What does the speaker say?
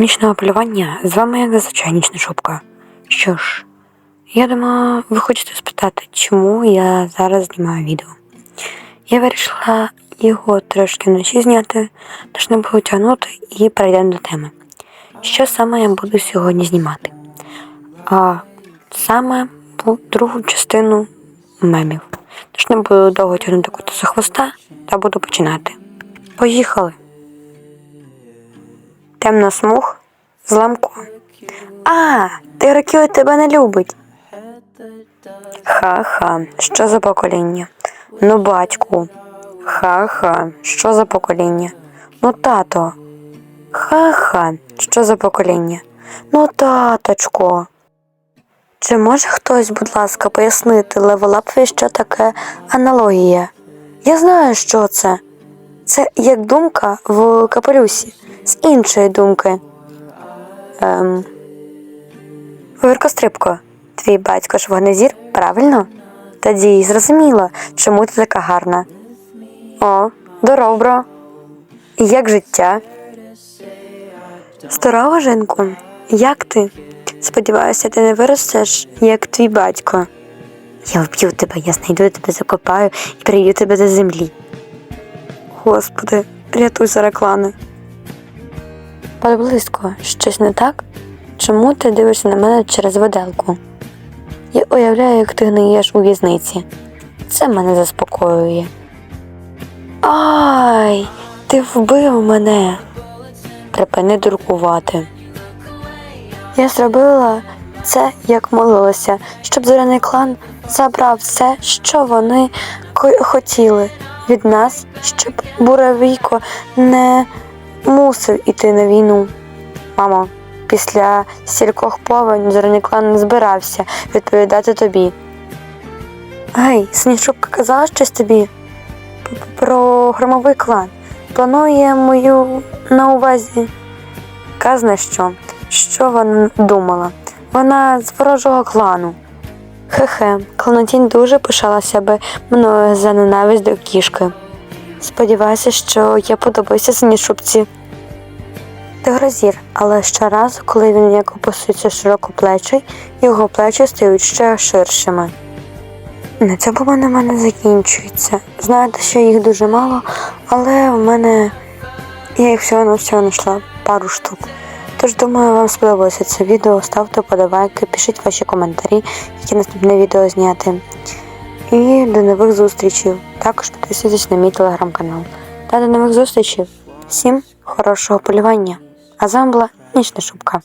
Нічного полювання. З вами як зазвичай нічна шубка. Що ж, я думаю, ви хочете спитати, чому я зараз знімаю відео. Я вирішила його трошки вночі зняти, тож не буду тягнути і перейдемо до теми. Що саме я буду сьогодні знімати? А саме другу частину мемів. Тож не буду довго тягнути кота за хвоста та буду починати. Поїхали! Темна смуг зламко. А, Тирокіо тебе не любить. Ха-ха, що за покоління? Ну, батьку. Ха-ха, що за покоління? Ну, тато. Ха-ха, що за покоління? Ну, таточко. Чи може хтось, будь ласка, пояснити левелапві, що таке аналогія? Я знаю, що це. Це як думка в капелюсі з іншої думки. Ем... Виркострибко, твій батько ж вогнезір, правильно? Тоді зрозуміло, чому ти така гарна. О, добро. І як життя? Здорово, жінку. Як ти? Сподіваюся, ти не виростеш, як твій батько. Я вб'ю тебе, я знайду тебе, закопаю і приб'ю тебе до землі. Господи, рятуй зараклани. Подблизько, щось не так? Чому ти дивишся на мене через виделку? Я уявляю, як ти гниєш у в'язниці. Це мене заспокоює. Ай, ти вбив мене. Припини дуркувати. Я зробила це, як молилася, щоб зоряний клан забрав все, що вони хотіли від нас, щоб Буравійко не мусив іти на війну. Мамо, після стількох повень зоряний клан не збирався відповідати тобі. Гей, Сніжубка казала щось тобі про громовий клан. Планує мою на увазі. Казна що? Що вона думала? Вона з ворожого клану. Хе-хе, кланотінь дуже пишалася би мною за ненависть до кішки. Сподіваюся, що я подобаюся синішубці. Ти грозір, але щоразу, коли він як опуститься широкоплечий, його плечі стають ще ширшими. На цьому на мене закінчується. Знаєте, що їх дуже мало, але в мене я їх всього на всього знайшла пару штук. Тож думаю, вам сподобалося це відео. Ставте подобайки, пишіть ваші коментарі, які наступне відео зняти. І до нових зустрічей. Також підписуйтесь на мій телеграм-канал. Та до нових зустрічей. Всім хорошого полювання. А з вами була Нічна Шубка.